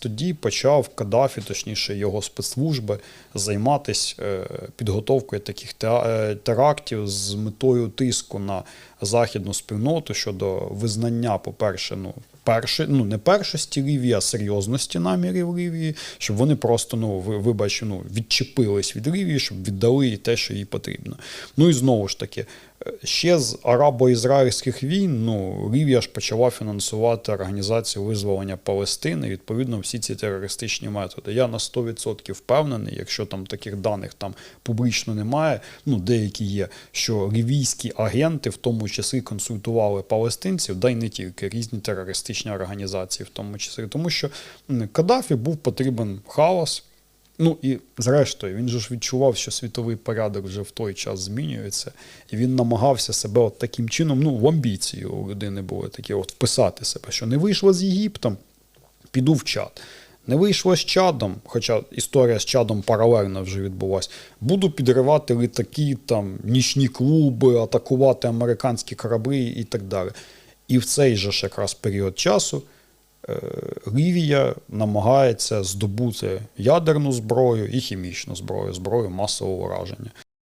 Тоді почав Каддафі, точніше його спецслужби, займатися підготовкою таких е, терактів з метою тиску на західну спільноту щодо визнання, по-перше, ну. Перше, ну не першості Лівії, а серйозності намірів Лівії, щоб вони просто, ну ви- вибач, ну відчепились від Лівії, щоб віддали їй те, що їй потрібно. Ну і знову ж таки, е, ще з арабо-ізраїльських війн, ну Лівія ж почала фінансувати організацію визволення Палестини. Відповідно, всі ці терористичні методи. Я на 100% впевнений, якщо там таких даних там публічно немає, ну деякі є, що лівійські агенти в тому числі консультували палестинців, да й не тільки різні терористичні організації, в тому числі, тому що Каддафі був потрібен хаос. Ну і зрештою, він же ж відчував, що світовий порядок вже в той час змінюється, і він намагався себе от таким чином, ну, в амбіції у людини були такі, от вписати себе, що не вийшло з Єгиптом, піду в чад. Не вийшло з чадом, хоча історія з чадом паралельно вже відбулася. Буду підривати літаки, там, нічні клуби, атакувати американські кораблі і так далі. І в цей же ж якраз період часу е, Лівія намагається здобути ядерну зброю і хімічну зброю, зброю масового ураження.